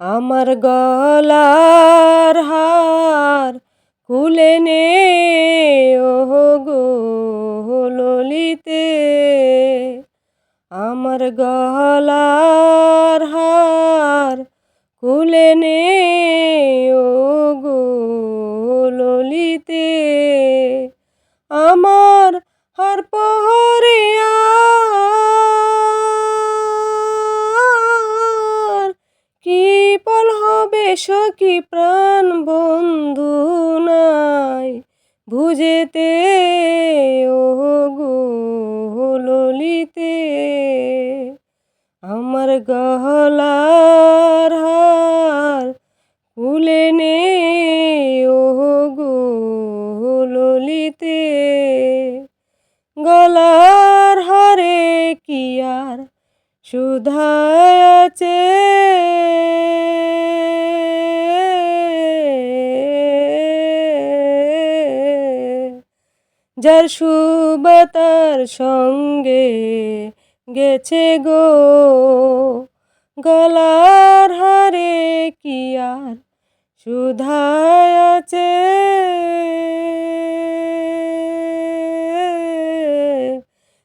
আমার গলার হার খুলে নে। ও গো ললিতে, আমার গলার হার খুলে নে। ও গো ললিতে, আমার হার পহরিয়া সখী প্রাণ বন্ধু নাই? বুঝেতে ও গো ললিতে, আমার গহলার হার খুলে নে ও গো ললিতে। গলার হারে কি আর সুধায় আছে? যার সুবতার সঙ্গে গেছে গো। গলার হারে কি আর সুধায় আছে?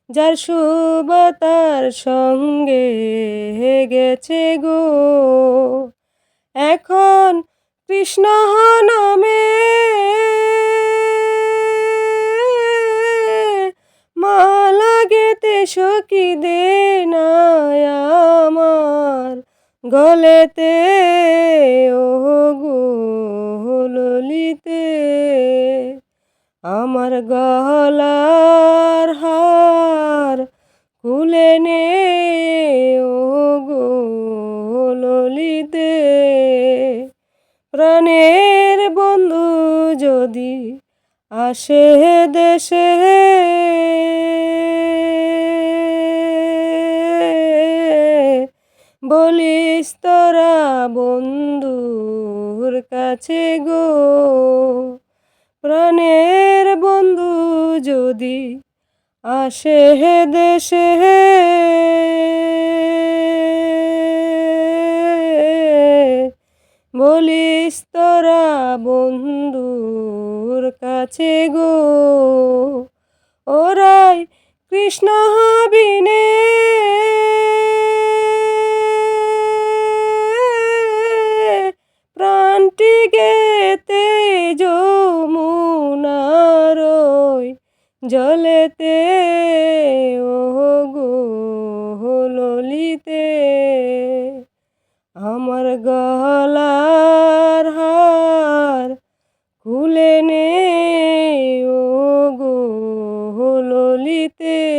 যার সুবতার সঙ্গে গেছে গো। এখন কৃষ্ণ নামে সখী দে আমার গলেতে ও গো আমার গলার হার খুলে নে ও গো প্রাণের বন্ধু যদি আসে দেশে বলিস তোরা বন্ধুর কাছে গো। প্রাণের বন্ধু যদি আসে হে দেশে হে। বলিস তোরা বন্ধুর কাছে গো। ওরাই কৃষ্ণ বিনে জলেতে ও গো ললিতে আমার গলার হার খুলে নে ও গো ললিতে